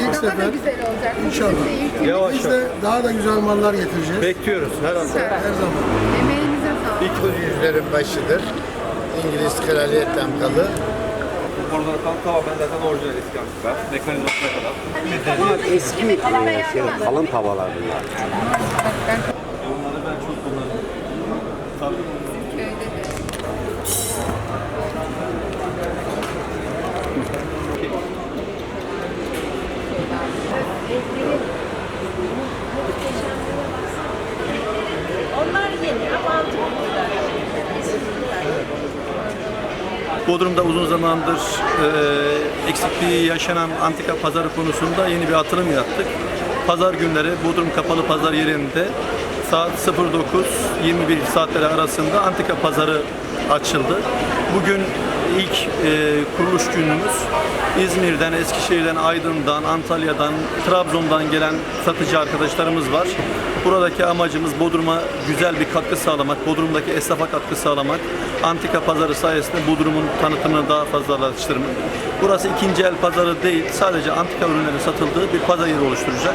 İlk sefer inşallah. Yavaş Biz de daha da güzel mallar getireceğiz. Bekliyoruz her hafta. Her zaman. Emeğinize sağlık. 1900'lerin başıdır. İngiliz kraliyetten kalı. Oradan kan tamamen zaten orijinal eski antika. Mekanizmasına kadar. Eski e, şey, kalın tavalar bunlar. Onları ben çok kullanıyorum. Tabii. Köyde de. Onlar yeni ama altı güzel. Bodrum'da uzun zamandır e, eksikliği yaşanan antika pazarı konusunda yeni bir atılım yaptık. Pazar günleri Bodrum Kapalı Pazar yerinde saat 09-21 saatleri arasında antika pazarı açıldı. Bugün ilk e, kuruluş günümüz. İzmir'den, Eskişehir'den, Aydın'dan, Antalya'dan, Trabzon'dan gelen satıcı arkadaşlarımız var. Buradaki amacımız Bodrum'a güzel bir katkı sağlamak, Bodrum'daki esnafa katkı sağlamak, antika pazarı sayesinde Bodrum'un tanıtımını daha fazlalaştırmak. Burası ikinci el pazarı değil, sadece antika ürünlerin satıldığı bir pazar yeri oluşturacak.